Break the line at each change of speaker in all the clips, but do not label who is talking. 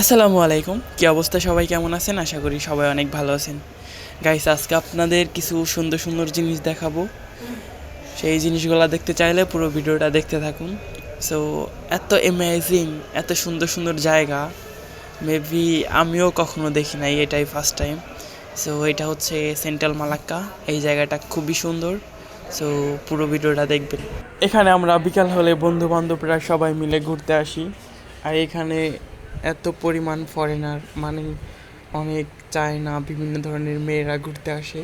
আসসালামু আলাইকুম। কী অবস্থা? সবাই কেমন আছেন? আশা করি সবাই অনেক ভালো আছেন। গাইস আজকে আপনাদের কিছু সুন্দর সুন্দর জিনিস দেখাবো। সেই জিনিসগুলো দেখতে চাইলে পুরো ভিডিওটা দেখতে থাকুন। সো এত অ্যামেজিং এত সুন্দর সুন্দর জায়গা। মেবি আমিও কখনো দেখি নাই এটাই ফার্স্ট টাইম সো এটা হচ্ছে সেন্ট্রাল মালাক্কা এই জায়গাটা খুবই সুন্দর। সো পুরো ভিডিওটা দেখবেন। এখানে আমরা বিকাল হলে বন্ধু বান্ধবরা সবাই মিলে ঘুরতে আসি। আর এখানে এত পরিমাণ ফরেনার মানে অনেক চায়না, বিভিন্ন ধরনের মেয়েরা ঘুরতে আসে।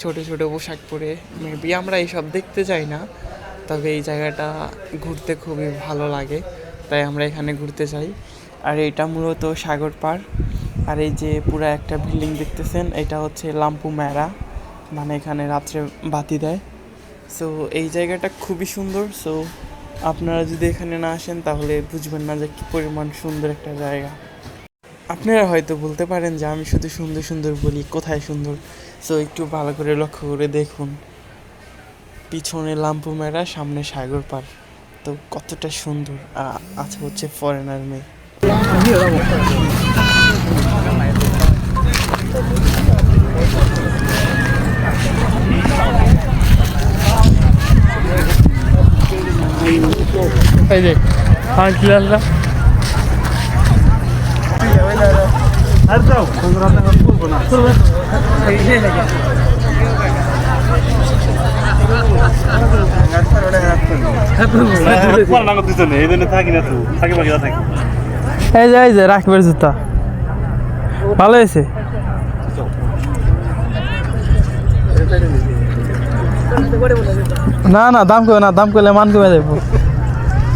ছোট ছোট পোশাক পরে মেবি আমরা এইসব দেখতে চাই না, তবে এই জায়গাটা ঘুরতে খুবই ভালো লাগে, তাই আমরা এখানে ঘুরতে চাই। আর এটা মূলত সাগর পার আর এই যে পুরো একটা বিল্ডিং দেখতেছেন, এটা হচ্ছে লাম্পু মেরা মানে এখানে রাত্রে বাতি দেয়। সো এই জায়গাটা খুবই সুন্দর সো আপনারা যদি এখানে না আসেন, তাহলে বুঝবেন না যে কী পরিমাণ সুন্দর একটা জায়গা। আপনারা হয়তো বলতে পারেন যে আমি শুধু সুন্দর সুন্দর বলি, কোথায় সুন্দর? সো একটু ভালো করে লক্ষ্য করে দেখুন। পিছনে লাম্পু মেরা সামনে সাগর পার। তো কতটা সুন্দর। আছে হচ্ছে ফরেনার মেয়ে।
এই যে আঙ্কিল আল্লাহ এই যে এই যে, রাখবের জুতা। ভালো হয়েছে? না না, দাম কমে না, দাম করলে মান কমে যাব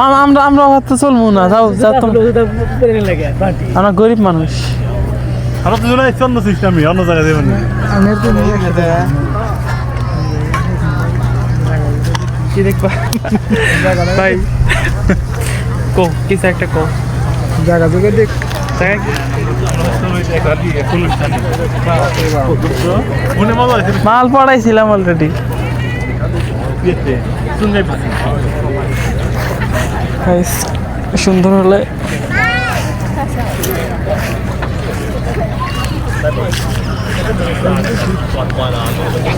আম- আমরা আমরা হয়তো চলবো না। যাও যাও আমরা গরিব মানুষ।
আমরা তো জন্য অন্য সিস্টেমই অন্য জায়গায় দেবেন
কি দেখবা? ভাই কো কিছু একটা কো।
জায়গা জায়গা দেখ।
জায়গা কি?
মজা হয়েছে।
মাল পড়াইছিলাম অলরেডি সুন্দর হলে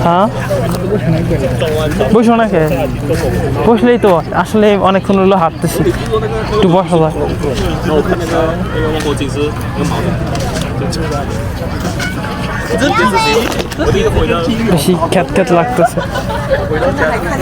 হ্যাঁ? বসো না কে বসলেই তো, আসলে অনেকক্ষণ হলো হাঁটতেছি। একটু বসা যায়
然后我看